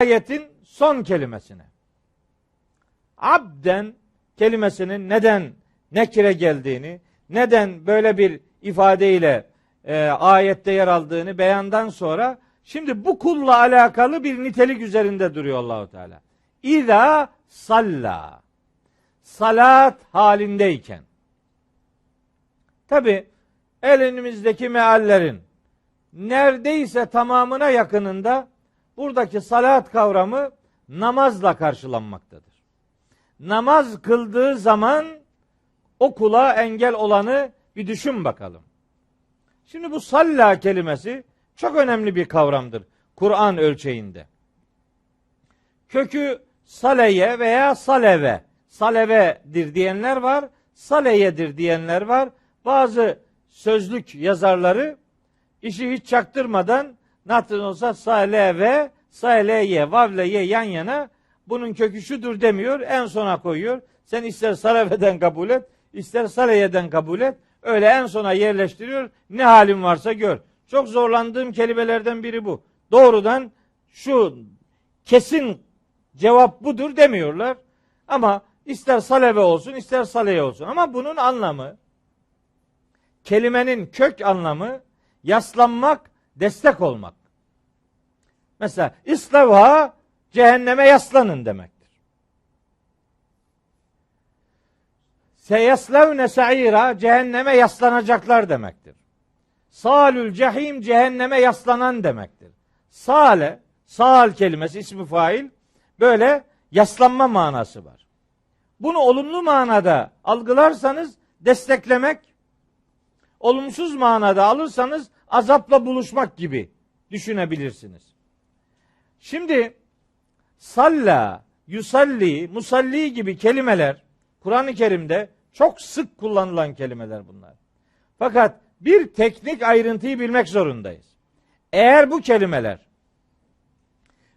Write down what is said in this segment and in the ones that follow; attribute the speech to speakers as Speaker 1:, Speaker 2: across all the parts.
Speaker 1: ayetin son kelimesine. Abden kelimesinin neden nekire geldiğini, neden böyle bir ifadeyle e, ayette yer aldığını beyandan sonra şimdi bu kulla alakalı bir nitelik üzerinde duruyor Allahu Teala. İza salla. Salat halindeyken. Tabi elimizdeki meallerin neredeyse tamamına yakınında buradaki salat kavramı namazla karşılanmaktadır. Namaz kıldığı zaman o kula engel olanı bir düşün bakalım. Şimdi bu salla kelimesi çok önemli bir kavramdır Kur'an ölçeğinde. Kökü saleye veya saleve, salevedir diyenler var, saleyedir diyenler var. Bazı sözlük yazarları işi hiç çaktırmadan nasıl olsa saleve, saleye, vavle ye yan yana bunun kökü şudur demiyor, en sona koyuyor. Sen ister saleveden kabul et, ister saleyeden kabul et. Öyle en sona yerleştiriyor. Ne halin varsa gör. Çok zorlandığım kelimelerden biri bu. Doğrudan şu kesin cevap budur demiyorlar. Ama ister saleve olsun ister saleye olsun. Ama bunun anlamı kelimenin kök anlamı yaslanmak, destek olmak. Mesela İslavha cehenneme yaslanın demektir. Seyeslavne sa'ira cehenneme yaslanacaklar demektir. Salül cehim cehenneme yaslanan demektir. Sale, sal kelimesi ismi fail böyle yaslanma manası var. Bunu olumlu manada algılarsanız desteklemek, olumsuz manada alırsanız azapla buluşmak gibi düşünebilirsiniz. Şimdi salla, yusalli, musalli gibi kelimeler Kur'an-ı Kerim'de çok sık kullanılan kelimeler bunlar. Fakat bir teknik ayrıntıyı bilmek zorundayız. Eğer bu kelimeler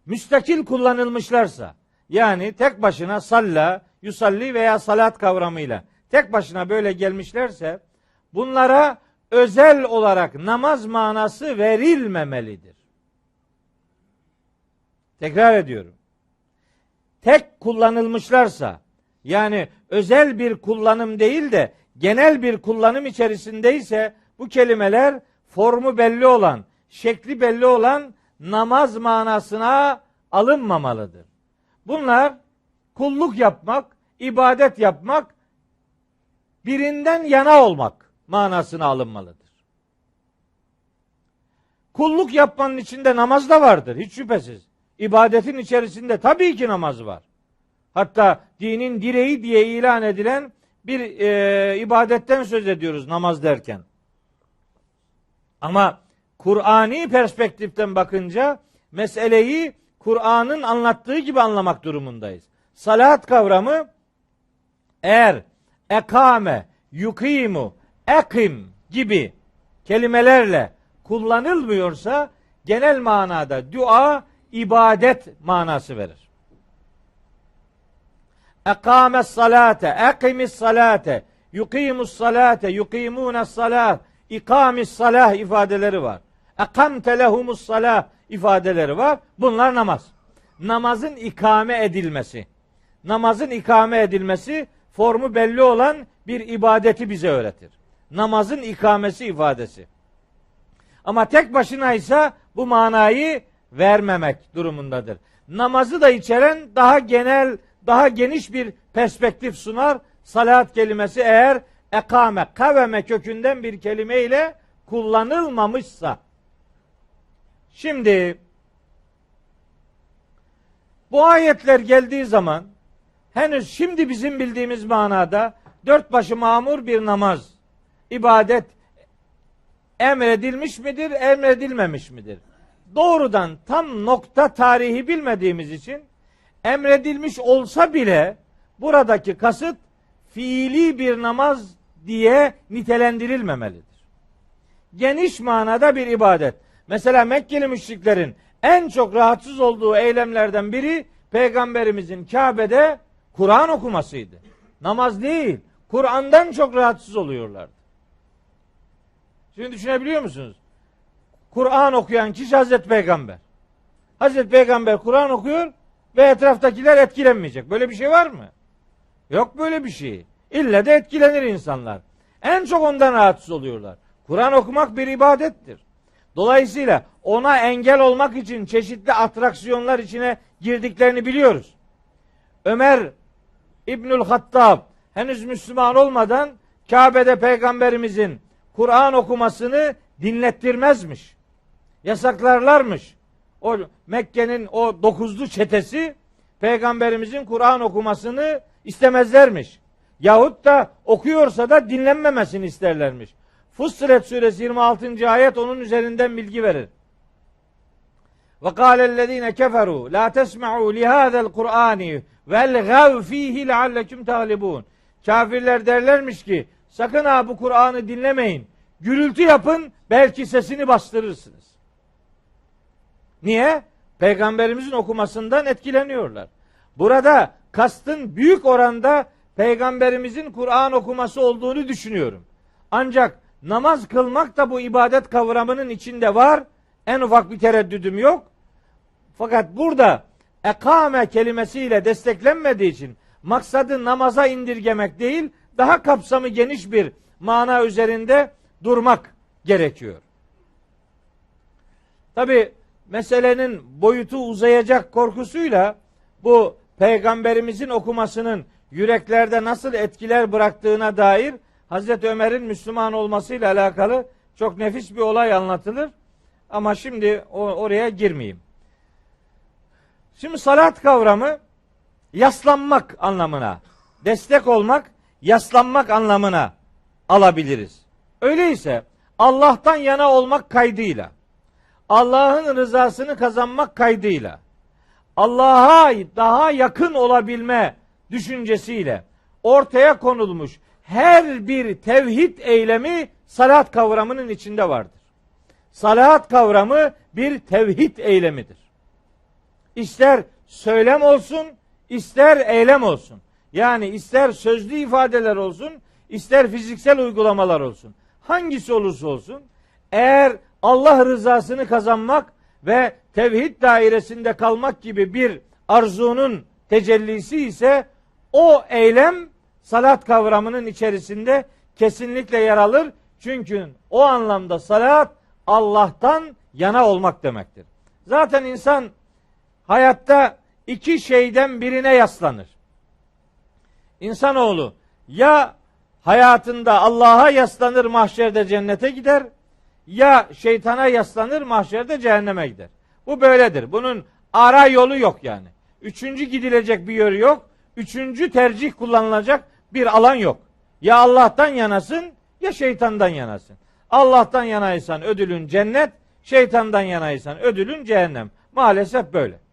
Speaker 1: müstakil kullanılmışlarsa yani tek başına salla, yusalli veya salat kavramıyla tek başına böyle gelmişlerse bunlara özel olarak namaz manası verilmemelidir. Tekrar ediyorum. Tek kullanılmışlarsa yani özel bir kullanım değil de genel bir kullanım içerisindeyse bu kelimeler formu belli olan, şekli belli olan namaz manasına alınmamalıdır. Bunlar kulluk yapmak, ibadet yapmak, birinden yana olmak manasına alınmalıdır. Kulluk yapmanın içinde namaz da vardır hiç şüphesiz. İbadetin içerisinde tabii ki namaz var. Hatta dinin direği diye ilan edilen bir e, ibadetten söz ediyoruz namaz derken. Ama Kur'ani perspektiften bakınca meseleyi Kur'an'ın anlattığı gibi anlamak durumundayız. Salat kavramı eğer ekame, yukimu, ekim gibi kelimelerle kullanılmıyorsa genel manada dua ibadet manası verir. Ekâmes salate, ekimis salate, yukimus salate, yukimunes salat, ikamis salah ifadeleri var. Ekamte lehumus salah ifadeleri var. Bunlar namaz. Namazın ikame edilmesi. Namazın ikame edilmesi formu belli olan bir ibadeti bize öğretir. Namazın ikamesi ifadesi. Ama tek başına ise bu manayı vermemek durumundadır. Namazı da içeren daha genel, daha geniş bir perspektif sunar. Salat kelimesi eğer ekame, kaveme kökünden bir kelime ile kullanılmamışsa. Şimdi bu ayetler geldiği zaman henüz şimdi bizim bildiğimiz manada dört başı mamur bir namaz, ibadet emredilmiş midir, emredilmemiş midir? Doğrudan tam nokta tarihi bilmediğimiz için emredilmiş olsa bile buradaki kasıt fiili bir namaz diye nitelendirilmemelidir. Geniş manada bir ibadet. Mesela Mekkeli müşriklerin en çok rahatsız olduğu eylemlerden biri peygamberimizin Kabe'de Kur'an okumasıydı. Namaz değil. Kur'an'dan çok rahatsız oluyorlardı. Şimdi düşünebiliyor musunuz? Kur'an okuyan kişi Hazreti Peygamber. Hazreti Peygamber Kur'an okuyor ve etraftakiler etkilenmeyecek. Böyle bir şey var mı? Yok böyle bir şey. İlle de etkilenir insanlar. En çok ondan rahatsız oluyorlar. Kur'an okumak bir ibadettir. Dolayısıyla ona engel olmak için çeşitli atraksiyonlar içine girdiklerini biliyoruz. Ömer İbnül Hattab henüz Müslüman olmadan Kabe'de peygamberimizin Kur'an okumasını dinlettirmezmiş. Yasaklarlarmış. O Mekke'nin o dokuzlu çetesi peygamberimizin Kur'an okumasını istemezlermiş. Yahut da okuyorsa da dinlenmemesini isterlermiş. Fussilet suresi 26. ayet onun üzerinden bilgi verir. Ve kâlellezîne keferû lâ tesma'û lihâzel Kur'âni velgâv fîhî lealleküm tâlibûn. Kafirler derlermiş ki sakın ha bu Kur'an'ı dinlemeyin. Gürültü yapın belki sesini bastırırsınız. Niye? Peygamberimizin okumasından etkileniyorlar. Burada kastın büyük oranda peygamberimizin Kur'an okuması olduğunu düşünüyorum. Ancak namaz kılmak da bu ibadet kavramının içinde var. En ufak bir tereddüdüm yok. Fakat burada ekame kelimesiyle desteklenmediği için maksadı namaza indirgemek değil, daha kapsamı geniş bir mana üzerinde durmak gerekiyor. Tabi meselenin boyutu uzayacak korkusuyla bu peygamberimizin okumasının yüreklerde nasıl etkiler bıraktığına dair Hazreti Ömer'in Müslüman olmasıyla alakalı çok nefis bir olay anlatılır. Ama şimdi oraya girmeyeyim. Şimdi salat kavramı yaslanmak anlamına, destek olmak, yaslanmak anlamına alabiliriz. Öyleyse Allah'tan yana olmak kaydıyla, Allah'ın rızasını kazanmak kaydıyla, Allah'a daha yakın olabilme düşüncesiyle ortaya konulmuş her bir tevhid eylemi salat kavramının içinde vardır. Salat kavramı bir tevhid eylemidir. İster söylem olsun, ister eylem olsun. Yani ister sözlü ifadeler olsun, ister fiziksel uygulamalar olsun. Hangisi olursa olsun eğer Allah rızasını kazanmak ve tevhid dairesinde kalmak gibi bir arzunun tecellisi ise o eylem salat kavramının içerisinde kesinlikle yer alır. Çünkü o anlamda salat Allah'tan yana olmak demektir. Zaten insan hayatta iki şeyden birine yaslanır. İnsanoğlu ya hayatında Allah'a yaslanır mahşerde cennete gider ya şeytana yaslanır mahşerde cehenneme gider. Bu böyledir. Bunun ara yolu yok yani. Üçüncü gidilecek bir yolu yok. Üçüncü tercih kullanılacak bir alan yok. Ya Allah'tan yanasın ya şeytandan yanasın. Allah'tan yanaysan ödülün cennet, şeytandan yanaysan ödülün cehennem. Maalesef böyle.